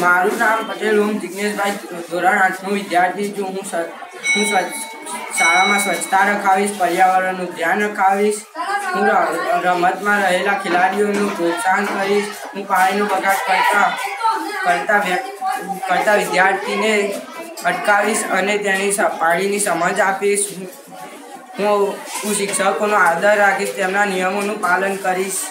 મારું નામ પટેલ ઓમ જિજ્ઞેશભાઈ ધોરણ આઠનું વિદ્યાર્થી છું. હું હું શાળામાં સ્વચ્છતા રખાવીશ, પર્યાવરણનું ધ્યાન રખાવીશ. હું રમતમાં રહેલા ખેલાડીઓનું પ્રોત્સાહન કરીશ. હું પાણીનો બગાડ કરતા કરતા કરતા વિદ્યાર્થીને અટકાવીશ અને તેની પાણીની સમજ આપીશ. હું હું શિક્ષકોનો આદર રાખીશ, તેમના નિયમોનું પાલન કરીશ.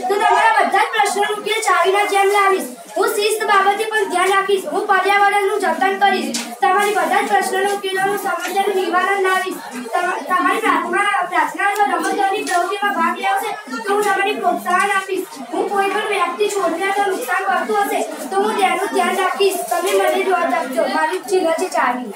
તો તમારા બધા જ પ્રશ્નોનો ઉકેલ જેમ લાવીશ હું શિસ્ત બાબતે પણ ધ્યાન રાખીશ. હું પર્યાવરણનું જતન કરીશ. તમારી બધા જ પ્રશ્નોનો ઉકેલોનું સમસ્યાનું નિવારણ લાવીશ. તમા- તમારી પ્રાર્થના પ્રાર્થના અથવા રમતગમતની પ્રવૃત્તિમાં ભાગ લેવશે તો હું તમારી પ્રોત્સાહન આપીશ. હું કોઈ પણ વ્યક્તિ છોડને તો નુકસાન કરતું હશે તો હું તેનું ધ્યાન રાખીશ. તમે મને જોવા આપજો મારી ચીલ છે ચાવી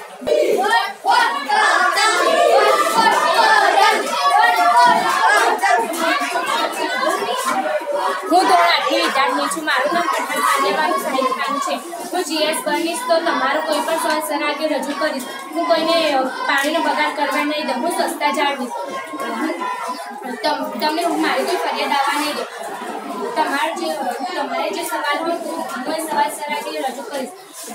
વિદ્યાર્થી છું. મારું નામ પઠાણ કાંડિયાવાનું સાહિબ ખાન છે. હું જીએસ બનીશ તો તમારું કોઈ પણ સવાલ સર આગળ રજૂ કરીશ. હું કોઈને પાણીનો બગાડ કરવા નહીં દઉં. હું સસ્તા જાળવીશ તમ- તમને હું મારી કોઈ ફરિયાદ આવવા નહીં દઉં. તમારો જે, તમારે જે સવાલ હોય હું સવાલ સર આગળ રજૂ કરીશ.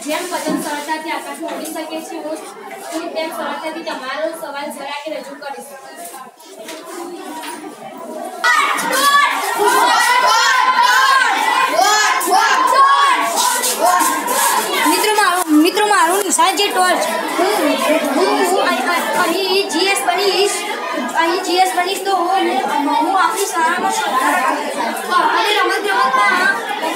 જેમ પતંગ સરળતાથી આકાશમાં ઉડી શકે છે, હું તેમ સરળતાથી તમારો સવાલ સર આગળ રજૂ કરીશ. મિત્રો મારું નિશાન જે ટોર્ચ હું હું હું અહીં- અહીં- અહીં જીએસ બનીશ અહીં જીએસ બનીશ તો હું હું આપણી શાળામાં સ્પર્ધા અને રમત ગમતમાં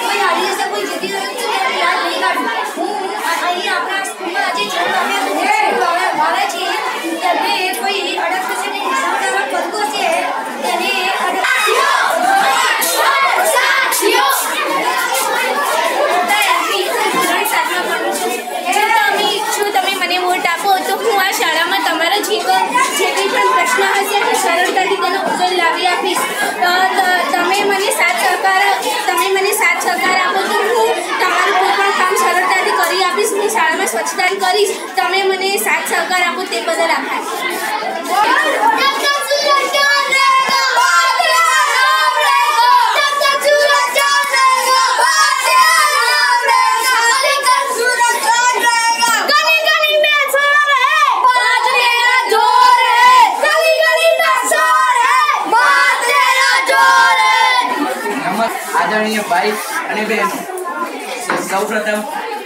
કોઈ હારી જશે કોઈ જીતી રહ્યું છે તેને યાદ નહીં કાઢું હું અ- અહીં આપણા સ્કૂલમાં આજે જે અમે વાળા છીએ તેમને કોઈ અડગ થશે ને નિશાન કરતું હશે તેને જો તમે મને વોટ આપો તો હું આ શાળામાં તમારા જે ક- જે કંઈ પણ પ્રશ્ન હશે તે સરળતાથી તેનો ઉકેલ લાવી આપીશ અ, ત- તમે મને સાથ સહકાર તમે મને સાથ સહકાર આપો તો હું તમારું કોઈ પણ કામ સરળતાથી કરી આપીશ હું શાળામાં સ્વચ્છતા કરીશ. તમે મને સાથ સહકાર આપો તે બદલ આભાર. આદરણીય ભાઈ અને બહેનો સૌપ્રથમ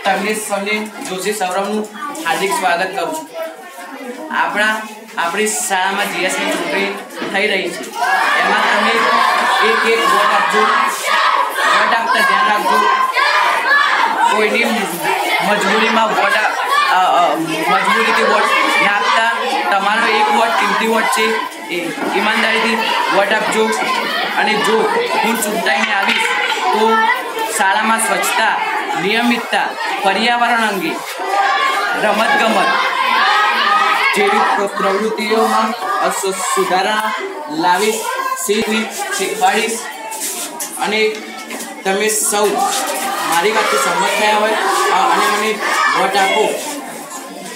તમને સૌને જોશી સૌરભનું હાર્દિક સ્વાગત કરું છું. આપણા, આપણી શાળામાં જીએસની ચૂંટણી થઈ રહી છે. એમાં તમે એક એક વોટ આપજો, વોટ આપતા ધ્યાન રાખજો. કોઈની મજબૂરીમાં વોટ મજબૂરીથી વોટ ના આપતા, તમારો એક વોટ કિંમતી વોટ છે. એ ઈમાનદારીથી વોટ આપજો. અને જો હું ચૂંટાઈને આવીશ, તો શાળામાં સ્વચ્છતા નિયમિતતા, પર્યાવરણ અંગે રમતગમત. જેવી પ્રવૃત્તિઓમાં સુધારા લાવીશ શીખવી શીખવાડીશ. અને તમે સૌ મારી વાતથી સંમત થયા હોય અને મને વોટ આપો.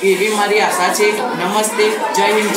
એવી મારી આશા છે. નમસ્તે. જય હિન્દ.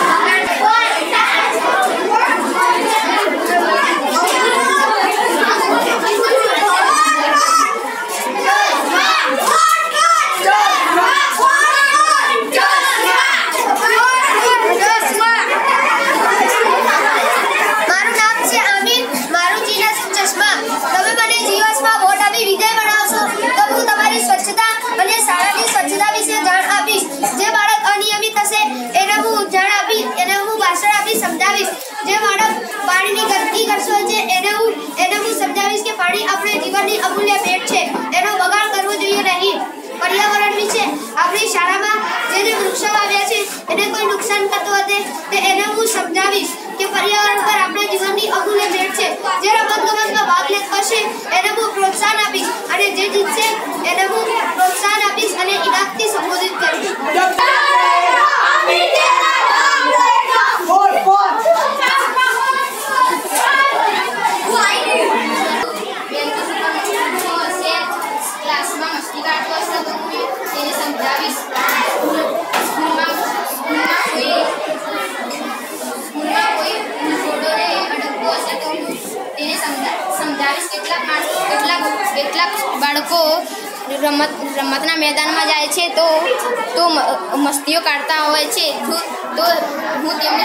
એને કોઈ નુકસાન થતું હશે તે એને હું સમજાવીશ કે પર્યાવરણ પર આપણા જીવનની અમૂલ્ય ભેટ છે. જે રમતગમતમાં ભાગ કરશે, એને હું પ્રોત્સાહન આપીશ અને જે જીતશે, એને હું પ્રોત્સાહન આપીશ અને ઇનામથી સંબોધિત કરીશ. ક્લાસમાં મસ્તી કાઢતો હશે તો હું એને સમજાવીશ સ્કૂલમાં સ્કૂલમાં કોઈ સ્કૂલમાં કોઈ છોડોને અડકતો હશે તો હું તેને સમજા સમજાવીશ કેટલાક કેટલાક કેટલાક બાળકો રમત, રમતના મેદાનમાં જાય છે તો તો મસ્તીઓ કાઢતા હોય છે. તો હું તેમને